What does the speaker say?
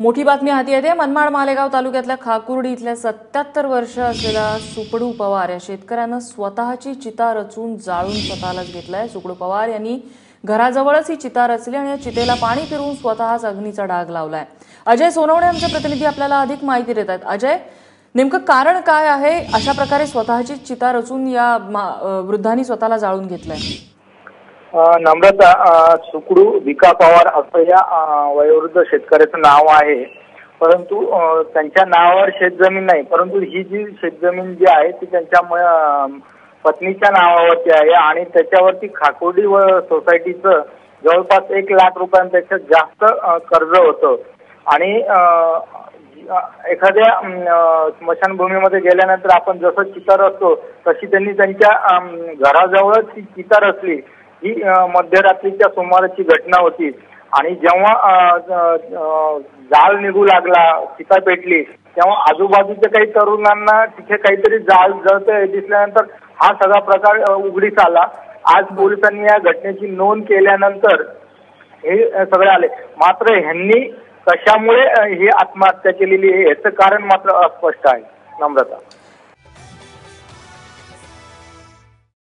मोठी बातमी हाती येते. मनमाड मालेगाव तालुक्यातल्या खाकुर्डी इथल्या सत्याहत्तर वर्ष असलेला सुपडू पवार या शेतकऱ्यानं स्वतःची चिता रचून जाळून स्वतःलाच घेतलाय. सुकडू पवार यांनी घराजवळच ही चिता रचली आणि या चितेला पाणी फिरवून स्वतःच अग्नीचा डाग लावलाय. अजय सोनवणे आमचे प्रतिनिधी आपल्याला अधिक माहिती देत आहेत अजय नेमकं कारण काय आहे? अशा प्रकारे स्वतःची चिता रचून या वृद्धांनी स्वतःला जाळून घेतलंय. नम्रता सुकडू विका पवार असं या वयोवृद्ध शेतकऱ्याचं नाव आहे. परंतु त्यांच्या नावावर शेतजमीन नाही. परंतु ही जी शेतजमीन जी आहे ती त्यांच्या म- पत्नीच्या नावावरती आहे आणि त्याच्यावरती खाकोडी व सोसायटीचं जवळपास एक लाख रुपयांपेक्षा जास्त कर्ज होतं. आणि एखाद्या स्मशानभूमीमध्ये गेल्यानंतर आपण जसं चितार असतो तशी त्यांनी त्यांच्या घराजवळच ती चितार असली ही मध्यरात्रीच्या सुमाराची घटना होती. आणि जेव्हा जाळ निघू लागला चिता पेटली तेव्हा आजूबाजूच्या काही तरुणांना तिथे काहीतरी जाळ जळत दिसल्यानंतर हा सगळा प्रकार उघडीस आला. आज पोलिसांनी या घटनेची नोंद केल्यानंतर हे सगळे आले. मात्र ह्यांनी कशामुळे ही आत्महत्या केलेली आहे याचं कारण मात्र अस्पष्ट आहे. नम्रता.